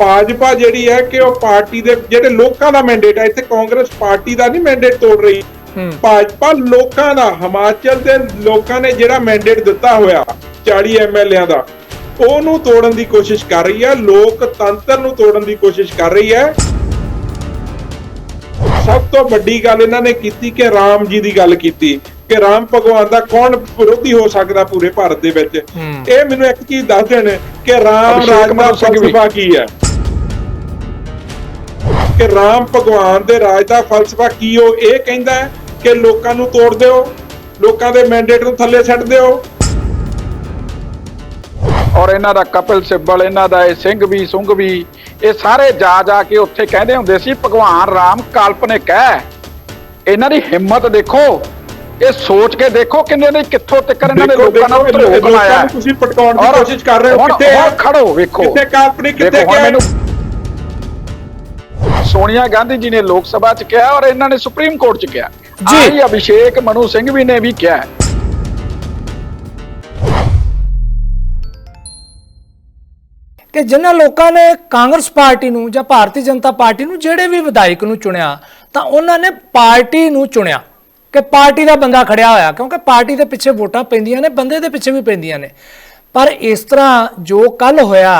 ਭਾਜਪਾ ਜਿਹੜੀ ਹੈ ਕਿ ਉਹ ਪਾਰਟੀ ਦੇ ਜਿਹੜੇ ਲੋਕਾਂ ਦਾ ਮੈਂਡੇਟ ਹੈ ਇੱਥੇ ਕਾਂਗਰਸ ਪਾਰਟੀ ਦਾ ਨਹੀਂ ਮੈਂਡੇਟ ਤੋੜ ਰਹੀ। ਭਾਜਪਾ ਲੋਕਾਂ ਦਾ ਹਿਮਾਚਲ ਦੇ ਲੋਕਾਂ ਨੇ ਜਿਹੜਾ ਮੈਂਡੇਟ ਦਿੱਤਾ ਹੋਇਆ 40 ਐਮਐਲਏਆਂ ਦਾ ਉਹਨੂੰ ਤੋੜਨ ਦੀ ਕੋਸ਼ਿਸ਼ ਕਰ ਰਹੀ ਹੈ ਲੋਕਤੰਤਰ ਨੂੰ ਤੋੜਨ ਦੀ ਕੋਸ਼ਿਸ਼ ਕਰ ਰਹੀ ਹੈ। ਸਭ ਤੋਂ ਵੱਡੀ ਗੱਲ ਇਹਨਾਂ ਨੇ ਕੀਤੀ ਕਿ ਰਾਮ ਜੀ ਦੀ ਗੱਲ ਕੀਤੀ ਕਿ ਰਾਮ ਭਗਵਾਨ ਦਾ ਕੌਣ ਵਿਰੋਧੀ ਹੋ ਸਕਦਾ ਪੂਰੇ ਭਾਰਤ ਦੇ ਵਿੱਚ। ਇਹ ਮੈਨੂੰ ਇੱਕ ਚੀਜ਼ ਦੱਸ ਦੇਣ ਕਿ ਰਾਮ ਰਾਜ ਦਾ ਮਨੂ ਸਿੰਘ ਵੀ। ਫਲਸਫਾ ਕੀ ਹੈ? ਕਿ ਰਾਮ ਭਗਵਾਨ ਦੇ ਰਾਜ ਦਾ ਫਲਸਫਾ ਕੀ ਉਹ ਇਹ ਕਹਿੰਦਾ ਹੈ ਕਿ ਲੋਕਾਂ ਨੂੰ ਤੋੜ ਦਿਓ ਲੋਕਾਂ ਦੇ ਮੈਂਡੇਟ ਨੂੰ ਥੱਲੇ ਛੱਡ ਦਿਓ। ਔਰ ਇਹਨਾਂ ਦਾ ਕਪਿਲ ਸਿੱਬਲ ਇਹਨਾਂ ਦਾ ਇਹ ਸਿੰਘ ਵੀ ਸੁੰਘ ਵੀ ਇਹ ਸਾਰੇ ਜਾ ਜਾ ਕੇ ਉੱਥੇ ਕਹਿੰਦੇ ਹੁੰਦੇ ਸੀ ਭਗਵਾਨ ਰਾਮ ਕਾਲਪਨਿਕ ਹੈ। ਇਹਨਾਂ ਦੀ ਹਿੰਮਤ ਦੇਖੋ ਇਹ ਸੋਚ ਕੇ ਦੇਖੋ ਕਿੰਨੇ ਨੇ ਕਿੱਥੋਂ ਤੱਕ ਇਹਨਾਂ ਨੇ ਲੋਕਾਂ ਨਾਲ ਨੂੰ ਤੁਸੀਂ ਪਟਕਾਉਣ ਦੀ ਕੋਸ਼ਿਸ਼ ਕਰ ਰਹੇ ਹੋ ਕਿੱਥੇ ਖੜੋ ਵੇਖੋ। ਕਿੱਥੇ ਕਾਲਪਨਿਕ ਕਿੱਥੇ ਗਿਆ ਮੈਨੂੰ ਸੋਨੀਆ ਗਾਂਧੀ ਜੀ ਨੇ ਲੋਕ ਸਭਾ ਚ ਕਿਹਾ ਔਰ ਇਹਨਾਂ ਨੇ ਸੁਪਰੀਮ ਕੋਰਟ ਚ ਕਿਹਾ ਜੀ। ਆਹੀ ਅਭਿਸ਼ੇਕ ਮਨੂ ਸਿੰਘ ਵੀ ਨੇ ਵੀ ਕਿਹਾ। ਕਿ ਜਿਨ੍ਹਾਂ ਲੋਕਾਂ ਨੇ ਕਾਂਗਰਸ ਪਾਰਟੀ ਨੂੰ ਜਾਂ ਭਾਰਤੀ ਜਨਤਾ ਪਾਰਟੀ ਨੂੰ ਜਿਹੜੇ ਵੀ ਵਿਧਾਇਕ ਨੂੰ ਚੁਣਿਆ ਤਾਂ ਉਹਨਾਂ ਨੇ ਪਾਰਟੀ ਨੂੰ ਚੁਣਿਆ ਕਿ ਪਾਰਟੀ ਦਾ ਬੰਦਾ ਖੜਿਆ ਹੋਇਆ ਕਿਉਂਕਿ ਪਾਰਟੀ ਦੇ ਪਿੱਛੇ ਵੋਟਾਂ ਪੈਂਦੀਆਂ ਨੇ ਬੰਦੇ ਦੇ ਪਿੱਛੇ ਵੀ ਪੈਂਦੀਆਂ ਨੇ ਪਰ ਇਸ ਤਰ੍ਹਾਂ ਜੋ ਕੱਲ ਹੋਇਆ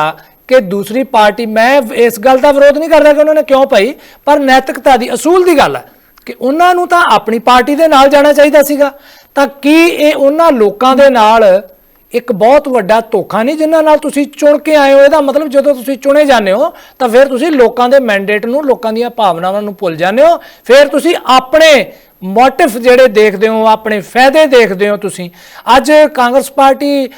ਕਿ ਦੂਸਰੀ ਪਾਰਟੀ, ਮੈਂ ਇਸ ਗੱਲ ਦਾ ਵਿਰੋਧ ਨਹੀਂ ਕਰਦਾ ਕਿ ਉਹਨਾਂ ਨੇ ਕਿਉਂ ਪਾਈ ਪਰ ਨੈਤਿਕਤਾ ਦੀ ਅਸੂਲ ਦੀ ਗੱਲ ਹੈ ਕਿ ਉਹਨਾਂ ਨੂੰ ਤਾਂ ਆਪਣੀ ਪਾਰਟੀ ਦੇ ਨਾਲ ਜਾਣਾ ਚਾਹੀਦਾ ਸੀਗਾ। ਤਾਂ ਕੀ ਇਹ ਉਹਨਾਂ ਲੋਕਾਂ ਦੇ ਨਾਲ ਇੱਕ ਬਹੁਤ ਵੱਡਾ ਧੋਖਾ ਨਹੀਂ ਜਿਨ੍ਹਾਂ ਨਾਲ ਤੁਸੀਂ ਚੁਣ ਕੇ ਆਏ ਹੋ? ਇਹਦਾ ਮਤਲਬ ਜਦੋਂ ਤੁਸੀਂ ਚੁਣੇ ਜਾਂਦੇ ਹੋ, ਤਾਂ ਫਿਰ ਤੁਸੀਂ ਲੋਕਾਂ ਦੇ ਮੈਂਡੇਟ ਨੂੰ, ਲੋਕਾਂ ਦੀਆਂ ਭਾਵਨਾਵਾਂ ਨੂੰ ਭੁੱਲ ਜਾਂਦੇ ਹੋ। ਫਿਰ ਤੁਸੀਂ ਆਪਣੇ ਮੋਟਿਵ ਜਿਹੜੇ ਦੇਖਦੇ ਹੋ ਆਪਣੇ ਫਾਇਦੇ ਦੇਖਦੇ ਹੋ ਤੁਸੀਂ? ਅੱਜ ਕਾਂਗਰਸ ਪਾਰਟੀ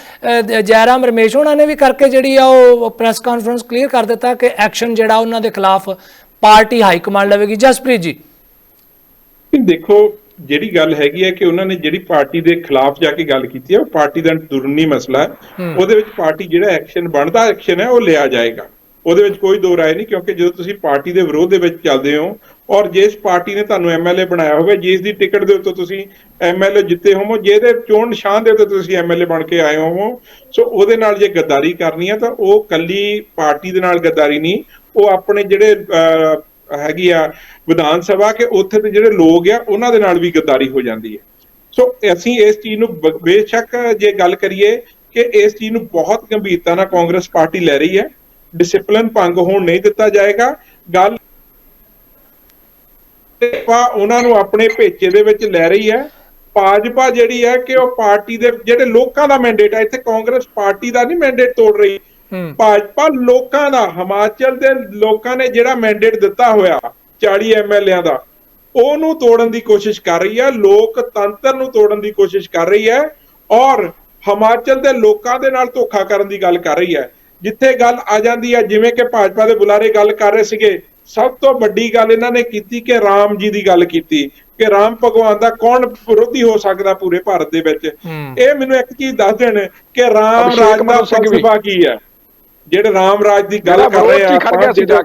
ਜੈਰਾਮ ਰਮੇਸ਼ ਉਹਨਾਂ ਨੇ ਵੀ ਕਰਕੇ ਜਿਹੜੀ ਆ ਉਹ ਪ੍ਰੈਸ ਕਾਨਫਰੰਸ ਕਲੀਅਰ ਕਰ ਦਿੱਤਾ ਕਿ ਐਕਸ਼ਨ ਜਿਹੜਾ ਉਹਨਾਂ ਦੇ ਖਿਲਾਫ ਪਾਰਟੀ ਹਾਈ ਕਮਾਂਡ ਲਵੇਗੀ। ਜਸਪ੍ਰੀਤ ਜੀ। ਦੇਖੋ ਜਿਹੜੀ ਗੱਲ ਹੈਗੀ ਹੈ ਕਿ ਉਹਨਾਂ ਨੇ ਜਿਹੜੀ ਪਾਰਟੀ ਦੇ ਖਿਲਾਫ ਜਾ ਕੇ ਗੱਲ ਕੀਤੀ ਹੈ ਉਹ ਪਾਰਟੀ ਦਾ ਅੰਦਰੂਨੀ ਮਸਲਾ ਹੈ। ਉਹਦੇ ਵਿੱਚ ਪਾਰਟੀ ਜਿਹੜਾ ਐਕਸ਼ਨ ਬਣਦਾ ਐਕਸ਼ਨ ਹੈ ਉਹ ਲਿਆ ਜਾਏਗਾ। ਉਹਦੇ ਵਿੱਚ ਕੋਈ ਦੋ ਰਾਏ ਨਹੀਂ, ਕਿਉਂਕਿ ਜਦੋਂ ਤੁਸੀਂ ਪਾਰਟੀ ਦੇ ਵਿਰੋਧ ਦੇ ਵਿੱਚ ਚੱਲਦੇ ਹੋ, ਔਰ ਜਿਸ ਪਾਰਟੀ ਨੇ ਤੁਹਾਨੂੰ ਐਮਐਲਏ ਬਣਾਇਆ ਹੋਵੇ ਜਿਸ ਦੀ ਟਿਕਟ ਦੇ ਉੱਤੇ ਤੁਸੀਂ ਐਮਐਲਏ ਜਿੱਤੇ ਹੋਵੋ ਜਿਹਦੇ ਚੋਣ ਨਿਸ਼ਾਨ ਦੇ ਉੱਤੇ ਤੁਸੀਂ ਐਮਐਲਏ ਬਣ ਕੇ ਆਏ ਹੋਵੋ, ਸੋ ਉਹਦੇ ਨਾਲ ਜੇ ਗੱਦਾਰੀ ਕਰਨੀ ਹੈ ਤਾਂ ਉਹ ਕੱਲੀ ਪਾਰਟੀ ਦੇ ਨਾਲ ਗੱਦਾਰੀ ਨਹੀਂ, ਉਹ ਆਪਣੇ ਜਿਹੜੇ ਹੈਗੀ ਆ ਵਿਧਾਨ ਸਭਾ ਕਿ ਉੱਥੇ ਦੇ ਜਿਹੜੇ ਲੋਕ ਆ, ਉਹਨਾਂ ਦੇ ਨਾਲ ਵੀ ਗੱਦਾਰੀ ਹੋ ਜਾਂਦੀ ਹੈ। ਸੋ ਅਸੀਂ ਇਸ ਚੀਜ਼ ਨੂੰ ਬ- ਬੇਸ਼ੱਕ ਜੇ ਗੱਲ ਕਰੀਏ ਕਿ ਇਸ ਚੀਜ਼ ਨੂੰ ਬਹੁਤ ਗੰਭੀਰਤਾ ਨਾਲ ਕਾਂਗਰਸ ਪਾਰਟੀ ਲੈ ਰਹੀ ਹੈ ਡਿਸਪਲਿਨ ਭੰਗ ਹੋਣ ਨਹੀਂ ਦਿੱਤਾ ਜਾਏਗਾ। ਗੱਲ ਭਾਜਪਾ ਉਹਨਾਂ ਨੂੰ ਆਪਣੇ ਭੇਚੇ ਦੇ ਵਿੱਚ ਲੈ ਰਹੀ ਹੈ। ਭਾਜਪਾ ਜਿਹੜੀ ਹੈ ਕਿ ਉਹ ਪਾਰਟੀ ਦੇ ਜਿਹੜੇ ਲੋਕਾਂ ਦਾ ਮੈਂਡੇਟ ਹੈ ਇੱਥੇ ਕਾਂਗਰਸ ਪਾਰਟੀ ਦਾ ਨਹੀਂ ਮੈਂਡੇਟ ਤੋੜ ਰਹੀ। ਭਾਜਪਾ ਲੋਕਾਂ ਦਾ ਹਿਮਾਚਲ ਦੇ ਲੋਕਾਂ ਨੇ ਜਿਹੜਾ ਮੈਂਡੇਟ ਦਿੱਤਾ ਹੋਇਆ 40 ਐਮਐਲਏਆਂ ਦਾ ਉਹਨੂੰ ਤੋੜਨ ਦੀ ਕੋਸ਼ਿਸ਼ ਕਰ ਰਹੀ ਹੈ। ਲੋਕਤੰਤਰ ਨੂੰ ਤੋੜਨ ਦੀ ਕੋਸ਼ਿਸ਼ ਕਰ ਰਹੀ ਹੈ। ਔਰ ਹਿਮਾਚਲ ਦੇ ਲੋਕਾਂ ਦੇ ਨਾਲ ਧੋਖਾ ਕਰਨ ਦੀ ਗੱਲ ਕਰ ਰਹੀ ਹੈ। ਜਿੱਥੇ ਗੱਲ ਆ ਜਾਂਦੀ ਹੈ ਜਿਵੇਂ ਕਿ ਭਾਜਪਾ ਦੇ ਬੁਲਾਰੇ ਗੱਲ ਕਰ ਰਹੇ ਸੀਗੇ ਸਭ ਤੋਂ ਵੱਡੀ ਗੱਲ ਇਹਨਾਂ ਨੇ ਕੀਤੀ ਕਿ ਰਾਮ ਜੀ ਦੀ ਗੱਲ ਕੀਤੀ ਕਿ ਰਾਮ ਭਗਵਾਨ ਦਾ ਕੌਣ ਵਿਰੋਧੀ ਹੋ ਸਕਦਾ ਪੂਰੇ ਭਾਰਤ ਦੇ ਵਿੱਚ ਹੂੰ। ਇਹ ਮੈਨੂੰ ਇੱਕ ਚੀਜ਼ ਦੱਸ ਦੇਣ ਕਿ ਰਾਮ ਰਾਜ ਦਾ। ਫਲਸਫਾ ਕੀ ਹੈ ਜਿਹੜੇ ਰਾਮ ਰਾਜ ਦੀ ਗੱਲ ਕਰ ਰਹੇ ਆ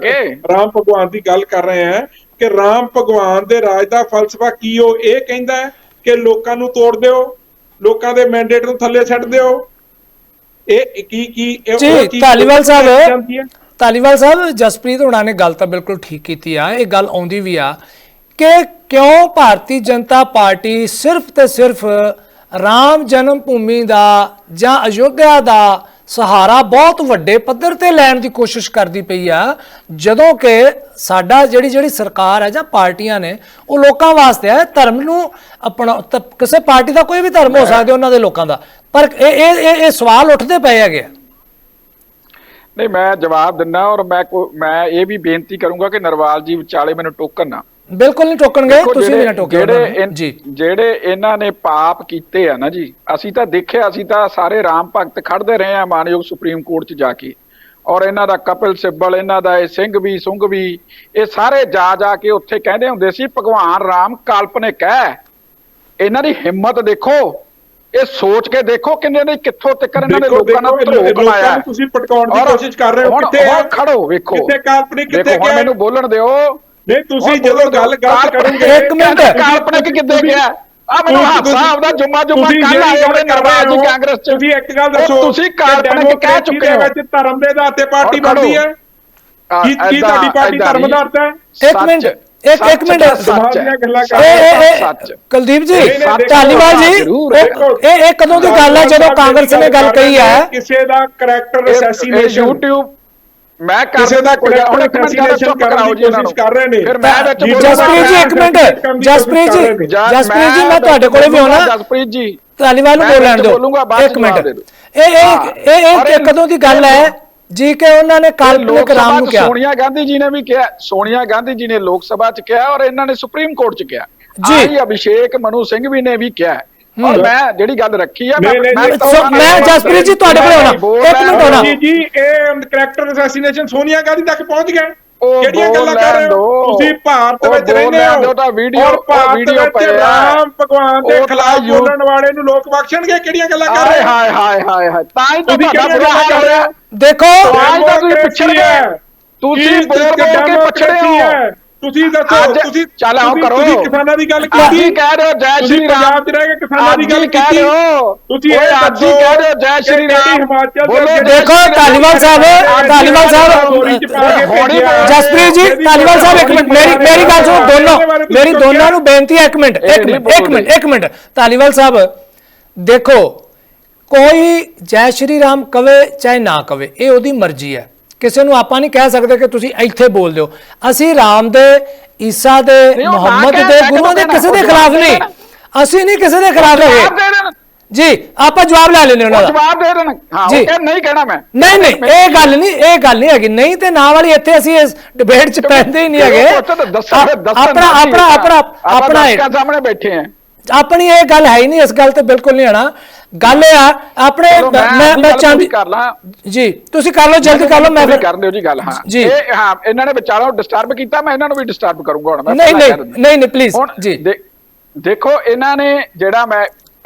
ਹੀ। ਰਾਮ ਭਗਵਾਨ ਦੀ ਗੱਲ ਕਰ ਰਹੇ ਆ ਕਿ ਰਾਮ ਭਗਵਾਨ ਦੇ ਰਾਜ ਦਾ ਫਲਸਫਾ ਕੀ ਉਹ ਇਹ ਕਹਿੰਦਾ ਹੈ ਕਿ ਲੋਕਾਂ ਨੂੰ ਤੋੜ ਦਿਓ ਲੋਕਾਂ ਦੇ ਮੈਂਡੇਟ ਨੂੰ ਥੱਲੇ ਛੱਡ ਦਿਓ ਇਹ ਕੀ ਕੀ ਜੀ ਧਾਲੀਵਾਲ ਸਾਹਿਬ। ਧਾਲੀਵਾਲ ਜਸਪ੍ਰੀਤ ਹੁਣਾਂ ਨੇ ਗੱਲ ਤਾਂ ਬਿਲਕੁਲ ਠੀਕ ਕੀਤੀ ਆ। ਇਹ ਗੱਲ ਆਉਂਦੀ ਵੀ ਆ ਕਿ ਕਿਉਂ ਭਾਰਤੀ ਜਨਤਾ ਪਾਰਟੀ ਸਿਰਫ ਤੇ ਸਿਰਫ ਰਾਮ ਜਨਮ ਭੂਮੀ ਦਾ ਜਾਂ ਅਯੋਧਿਆ ਦਾ ਸਹਾਰਾ ਬਹੁਤ ਵੱਡੇ ਪੱਧਰ ਤੇ ਲੈਣ ਦੀ ਕੋਸ਼ਿਸ਼ ਕਰਦੀ ਪਈ ਆ ਜਦੋਂ ਕਿ ਸਾਡਾ ਜਿਹੜੀ ਜਿਹੜੀ ਸਰਕਾਰ ਹੈ ਜਾਂ ਪਾਰਟੀਆਂ ਨੇ ਉਹ ਲੋਕਾਂ ਵਾਸਤੇ ਹੈ ਧਰਮ ਨੂੰ ਆਪਣਾ ਕਿਸੇ ਪਾਰਟੀ ਦਾ ਕੋਈ ਵੀ ਧਰਮ ਹੋ ਸਕਦਾ ਉਹਨਾਂ ਦੇ ਲੋਕਾਂ ਦਾ। ਪਰ ਇਹ ਇਹ ਇਹ- ਸਵਾਲ ਉੱਠਦੇ ਪਏ ਹੈਗੇ। ਨਹੀਂ ਮੈਂ ਜਵਾਬ ਦਿੰਦਾ ਔਰ ਮੈਂ ਮੈਂ ਇਹ ਵੀ ਬੇਨਤੀ ਕਰੂੰਗਾ ਕਿ ਨਰਵਾਲ ਜੀ ਵਿਚਾਲੇ ਮੈਨੂੰ ਟੋਕਣ ਨਾ। ਬਿਲਕੁਲ ਨਹੀਂ ਟੋਕਣਗੇ ਤੁਸੀਂ ਵੀ ਨਾ ਟੋਕਿਓ ਜਿਹੜੇ ਜਿਹੜੇ ਇਹਨਾਂ ਨੇ ਪਾਪ ਕੀਤੇ ਆ ਨਾ ਜੀ ਅਸੀਂ ਤਾਂ ਦੇਖਿਆ ਅਸੀਂ ਤਾਂ ਸਾਰੇ ਰਾਮ ਭਗਤ ਖੜਦੇ ਰਹੇ ਆ ਮਾਨਯੋਗ ਸੁਪਰੀਮ ਕੋਰਟ 'ਚ ਜਾ ਕੇ। ਔਰ ਇਹਨਾਂ ਦਾ ਕਪਿਲ ਸਿੱਬਲ ਇਹਨਾਂ ਦਾ ਇਹ ਸਿੰਘ ਵੀ ਸੁੰਘ ਵੀ ਇਹ ਸਾਰੇ ਜਾ ਜਾ ਕੇ ਉੱਥੇ ਕਹਿੰਦੇ ਹੁੰਦੇ ਸੀ ਭਗਵਾਨ ਰਾਮ ਕਾਲਪਨਿਕ ਹੈ ਇਹਨਾਂ ਦੀ ਹਿੰਮਤ ਦੇਖੋ। ਇਹ ਸੋਚ ਕੇ ਦੇਖੋ ਕਿੰਨੇ ਨੇ ਕਿੱਥੋਂ ਤੱਕ ਇਹਨਾਂ ਨੇ ਲੋਕਾਂ ਨਾਲ ਧਰੋਹ ਨੂੰ ਤੁਸੀਂ ਭਟਕਾਉਣ ਦੀ ਕੋਸ਼ਿਸ਼ ਕਰ ਰਹੇ ਹੋ, ਕਿੱਥੇ ਹੈ? ਹੁਣ ਖੜੋ ਵੇਖੋ। ਕਿੱਥੇ ਕਾਲਪਨਿਕ, ਕਿੱਥੇ ਗਿਆ? ਮੈਨੂੰ ਬੋਲਣ ਦਿਓ। ਨਹੀਂ ਤੁਸੀਂ ਜਦੋਂ ਗੱਲ ਗੱਲ ਕਰੋਗੇ ਇੱਕ ਮਿੰਟ। ਕਾਲਪਨਿਕ ਕਿੱਥੇ ਗਿਆ? ਆ ਮੈਨੂੰ ਤੁਸੀਂ- ਹਾਸਾ ਆਉਂਦਾ ਜੁਮਾ ਜੁਮਾ ਤੁਸੀਂ ਕੱਲ ਜਿਹੜੀ ਆਏ ਗੱਲ ਹੋਣੇ ਕਰ ਰਹੇ ਨਰਵਾਲ ਜੀ ਕਾਂਗਰਸ ਚ। ਤੁਸੀਂ ਇੱਕ ਗੱਲ ਦੱਸੋ ਤੁਸੀਂ ਕਿ ਕਾਲਪਨਿਕ ਕਹਿ ਚੁੱਕੇ ਦੇ ਹੋ। ਵਿੱਚ ਧਰਮ ਦੇ ਆਧਾਰ ਤੇ ਪਾਰਟੀ। ਬਣਦੀ ਹੈ? ਆ, ਕੀ ਤੁਹਾਡੀ ਪਾਰਟੀ ਧਰਮ। ਆਧਾਰਿਤ ਹੈ? ਇੱਕ ਮਿੰਟ। ਇੱਕ ਇੱਕ ਮਿੰਟ। ਸੱਚ ਹੈ। ਦੀਆਂ ਗੱਲਾਂ ਕਰ ਇਹ ਇਹ ਇਹ ਸੱਚ। ਕੁਲਦੀਪ ਜੀ ਧਾਲੀਵਾਲ ਜੀ। ਇਹ ਇਹ ਕਦੋਂ ਦੀ ਗੱਲ ਹੈ ਜਦੋਂ ਕਾਂਗਰਸ ਨੇ ਗੱਲ ਕਹੀ ਹੈ? ਕਿਸੇ ਦਾ ਕਰੈਕਟਰ ਅਸੈਸੀਨੇਸ਼ਨ YouTube ਮੈਂ ਕਰ ਕਿਸੇ ਦਾ ਕੋਈ ਗੱਲ- ਹੁਣ ਇੱਕ ਮਿੰਟ ਜਰਾ ਚੁੱਪ ਕਰਾਓ ਜੀ ਕੋਸ਼ਿਸ਼ ਕਰ ਰਹੇ ਨੇ। ਫਿਰ ਮੈਂ ਵਿੱਚ। ਜਸਪ੍ਰੀਤ ਜੀ ਇੱਕ ਮਿੰਟ। ਜਸਪ੍ਰੀਤ ਜੀ ਜਸਪ੍ਰੀਤ ਜੀ ਮੈਂ ਤੁਹਾਡੇ ਕੋਲੇ ਵੀ ਆਉਣਾ। ਜਸਪ੍ਰੀਤ ਜੀ। ਧਾਲੀਵਾਲ ਨੂੰ ਬੋਲਣ ਦਿਓ। ਇੱਕ ਮਿੰਟ। ਇਹ। ਇਹ ਇਹ ਕਦੋਂ ਦੀ ਗੱਲ ਹੈ? ਜੀ ਕਿ ਉਹਨਾਂ ਨੇ ਕਾਲਪਨਿਕ ਰਾਮ ਨੂੰ ਕਿਹਾ ਸੋਨੀਆ ਗਾਂਧੀ ਜੀ ਨੇ ਵੀ ਕਿਹਾ ਸੋਨੀਆ ਗਾਂਧੀ ਜੀ ਨੇ ਲੋਕ ਸਭਾ ਚ ਕਿਹਾ ਔਰ ਇਹਨਾਂ ਨੇ ਸੁਪਰੀਮ ਕੋਰਟ ਚ ਕਿਹਾ ਜੀ। ਆਹੀ ਅਭਿਸ਼ੇਕ ਮਨੂ ਸਿੰਘ ਵੀ ਨੇ ਵੀ ਕਿਹਾ ਔਰ। ਮੈਂ ਜਿਹੜੀ ਗੱਲ ਰੱਖੀ ਆ ਮੈਂ ਜਸਪ੍ਰੀਤ ਜੀ ਤੁਹਾਡੇ ਕੋਲ ਆਉਣਾ। ਇੱਕ ਮਿੰਟ ਆਉਣਾ। ਜੀ ਜੀ ਇਹ ਕਰੈਕਟਰ ਅਸੈਸੀਨੇਸ਼ਨ ਸੋਨੀਆ ਗਾਂਧੀ ਤੱਕ ਪਹੁੰਚ ਗਿਆ ਉਹ ਕਿਹੜੀਆਂ ਗੱਲਾਂ ਕਰ ਰਹੇ ਹੋ। ਤੁਸੀਂ ਭਾਰਤ ਵਿੱਚ ਰਹਿੰਦੇ ਹੋ ਤਾਂ ਵੀਡੀਓ- ਵੀਡੀਓ ਵਿੱਚ ਪਏ ਆ। ਰਾਮ ਭਗਵਾਨ ਦੇ ਖਿਲਾਫ ਬੋਲਣ ਵਾਲੇ ਨੂੰ ਲੋਕ ਬਖਸ਼ਣਗੇ ਕਿਹੜੀਆਂ ਗੱਲਾਂ ਕਰ ਰਹੇ ਹਾਏ ਹਾਏ ਹਾਏ ਹਾਏ ਤਾਂ ਹੀ ਤਾਂ ਤੁਸੀਂ ਤੁਹਾਡਾ ਕਿਹੜੀਆਂ ਬੁਰਾ ਗੱਲਾਂ ਹਾਲ ਕਰ ਰਹੇ ਹੋਇਆ ਹੋ ਦੇਖੋ। ਅੱਜ ਤਾਂ ਤੁਸੀਂ ਪਿਛੜ। ਗਏ ਤੁਸੀਂ ਕੀ ਬੋਲ ਬੋਲ ਕੇ ਪਛੜੇ ਹੋ। ਤੁਸੀਂ ਦੱਸੋ ਤੁਸੀਂ ਚੱਲ ਆਓ ਤੁਸੀਂ- ਕਰੋ। ਤੁਸੀਂ ਕਿਸਾਨਾਂ ਦੀ ਗੱਲ ਕੀਤੀ? ਕਹਿ ਰਹੇ ਹੋ ਜੈ ਤੁਸੀਂ ਸ਼੍ਰੀ ਰਾਮ। ਪੰਜਾਬ 'ਚ ਰਹਿ ਕੇ ਕਿਸਾਨਾਂ ਦੀ ਗੱਲ ਕੀਤੀ? ਰਹੇ ਹੋ। ਤੁਸੀਂ ਇਹ ਅੱਜ ਹੀ ਕਹਿ ਰਹੇ ਹੋ ਜੈ ਸ਼੍ਰੀ ਰਾਮ। ਹਿਮਾਚਲ ਦੇ ਬੋਲੋ ਦੇਖੋ। ਧਾਲੀਵਾਲ ਸਾਹਿਬ ਧਾਲੀਵਾਲ ਸਾਹਿਬ ਜਸਪ੍ਰੀਤ ਜੀ ਧਾਲੀਵਾਲ ਸਾਹਿਬ ਇੱਕ ਮਿੰਟ ਮੇਰੀ ਮੇਰੀ ਗੱਲ ਸੁਣੋ ਦੋਨੋਂ ਮੇਰੀ ਦੋਨਾਂ ਨੂੰ ਬੇਨਤੀ ਹੈ ਇੱਕ ਮਿੰਟ ਇੱਕ ਮਿੰਟ ਇੱਕ ਮਿੰਟ ਇੱਕ ਮਿੰਟ। ਧਾਲੀਵਾਲ ਸਾਹਿਬ ਦੇਖੋ ਕੋਈ ਜੈ ਸ਼੍ਰੀ ਰਾਮ ਕਵੇ ਚਾਹੇ ਨਾ ਕਵੇ ਇਹ ਉਹਦੀ ਮਰਜ਼ੀ ਹੈ। ਕਿਸੇ ਨੂੰ ਆਪਾਂ ਨਹੀਂ ਕਹਿ ਸਕਦੇ ਕਿ ਤੁਸੀਂ ਇੱਥੇ ਬੋਲ ਦਿਓ। ਅਸੀਂ ਰਾਮ ਦੇ ਈਸਾ ਦੇ ਮੁਹੰਮਦ ਦੇ ਗੁਰੂਆਂ ਦੇ ਕਿਸੇ ਦੇ? ਖਿਲਾਫ ਨਹੀਂ। ਅਸੀਂ ਨਹੀਂ ਕਿਸੇ ਦੇ ਖਿਲਾਫ ਹੈਗੇ। ਜੀ ਆਪਾਂ ਜਵਾਬ ਲੈ ਲੈਣੇ ਉਹਨਾਂ ਉਹ ਦਾ। ਜਵਾਬ ਦੇ ਦੇਣ। ਹਾਂ। ਉਹ ਨਹੀਂ ਕਹਿਣਾ ਮੈਂ। ਨਹੀਂ ਨਹੀਂ ਇਹ ਗੱਲ ਨਹੀਂ ਇਹ ਗੱਲ ਨਹੀਂ ਹੈਗੀ। ਨਹੀਂ ਤੇ ਨਾ ਵਾਲੀ ਇੱਥੇ ਅਸੀਂ ਇਸ ਡਿਬੇਟ 'ਚ ਪੈਂਦੇ ਹੀ ਨਹੀਂ ਹੈਗੇ। ਆਪਣਾ। ਆਪਣਾ ਆਪਣਾ ਆਪਾਂ ਆਪਣਾ ਸਾਹਮਣੇ ਬੈਠੇ ਆ ਆਪਣੀ ਇਹ ਗੱਲ ਹੈ ਹੀ ਨਹੀਂ ਇਸ ਗੱਲ ਤੇ ਬਿਲਕੁਲ ਨਹੀਂ ਆਣਾ ਗੱਲ ਇਹ ਆ ਆਪਣੇ ਮੈਂ ਮੈਂ ਚਾਹੁੰਦੀ ਪੂਰੀ ਕਰ ਲਾਂ ਜੀ ਤੁਸੀਂ ਕਰ ਲਓ ਜਲਦੀ ਕਰ ਲਓ ਮੈਂ ਫਿਰ ਕਰ ਲਿਓ ਜੀ ਗੱਲ ਹਾਂ। ਇਹ ਹਾਂ ਇਹਨਾਂ ਨੇ ਵਿਚਾਰਾਂ ਨੂੰ ਡਿਸਟਰਬ ਕੀਤਾ ਮੈਂ ਇਹਨਾਂ ਨੂੰ ਵੀ ਡਿਸਟਰਬ ਕਰੂੰਗਾ ਹੁਣ ਮੈਂ ਨਹੀਂ ਨਹੀਂ। ਨਹੀਂ ਨਹੀਂ ਪਲੀਜ਼ ਜੀ ਦੇਖੋ ਇਹਨਾਂ ਨੇ ਜਿਹੜਾ ਮੈਂ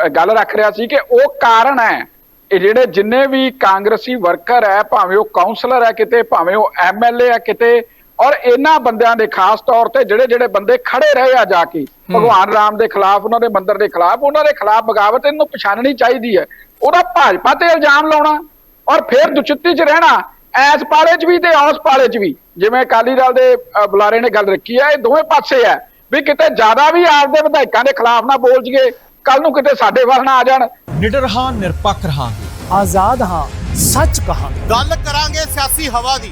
ਗੱਲ ਰੱਖ ਰਿਹਾ ਸੀ ਕਿ ਉਹ ਕਾਰਨ ਹੈ ਇਹ ਜਿਹੜੇ ਜਿੰਨੇ ਵੀ ਕਾਂਗਰਸੀ ਵਰਕਰ ਹੈ ਭਾਵੇਂ ਉਹ ਕਾਉਂਸਲਰ ਹੈ ਕਿਤੇ ਭਾਵੇਂ ਉਹ ਐਮਐਲਏ ਹੈ ਕਿਤੇ ਔਰ ਇਹਨਾਂ ਬੰਦਿਆਂ ਦੇ ਖਾਸ ਤੌਰ ਤੇ ਜਿਹੜੇ ਜਿਹੜੇ ਬੰਦੇ ਖੜੇ ਰਹੇ ਆ ਜਾ ਕੇ ਭਗਵਾਨ ਰਾਮ ਦੇ ਖਿਲਾਫ ਉਹਨਾਂ ਦੇ ਮੰਦਿਰ ਦੇ ਖਿਲਾਫ ਉਹਨਾਂ ਦੇ ਖਿਲਾਫ ਬਗਾਵਤ ਇਹਨੂੰ ਪਛਾਣਨੀ ਚਾਹੀਦੀ ਹੈ। ਉਹਦਾ ਭਾਜਪਾ ਤੇ ਇਲਜ਼ਾਮ ਲਾਉਣਾ ਔਰ ਫਿਰ ਦੁਚਿੱਤੀ 'ਚ ਰਹਿਣਾ ਐਸ ਪਾਲੇ 'ਚ ਵੀ ਤੇ ਉਸ ਪਾਲੇ 'ਚ ਵੀ। ਜਿਵੇਂ ਅਕਾਲੀ ਦਲ ਦੇ ਬੁਲਾਰੇ ਨੇ ਗੱਲ ਰੱਖੀ ਹੈ ਇਹ ਦੋਵੇਂ ਪਾਸੇ ਹੈ ਵੀ ਕਿਤੇ ਜ਼ਿਆਦਾ ਵੀ ਆਪਦੇ ਵਿਧਾਇਕਾਂ ਦੇ ਖਿਲਾਫ ਨਾ ਬੋਲ ਜੀਏ ਕੱਲ ਨੂੰ ਕਿਤੇ ਸਾਡੇ ਵੱਲ ਨਾ ਆ ਜਾਣ। ਨਿਡਰ ਹਾਂ ਨਿਰਪੱਖ ਰਹਾਂਗੇ। ਆਜ਼ਾਦ ਹਾਂ ਸੱਚ ਕਹਾਂਗੇ। ਗੱਲ ਕਰਾਂਗੇ ਸਿਆਸੀ ਹਵਾ ਦੀ।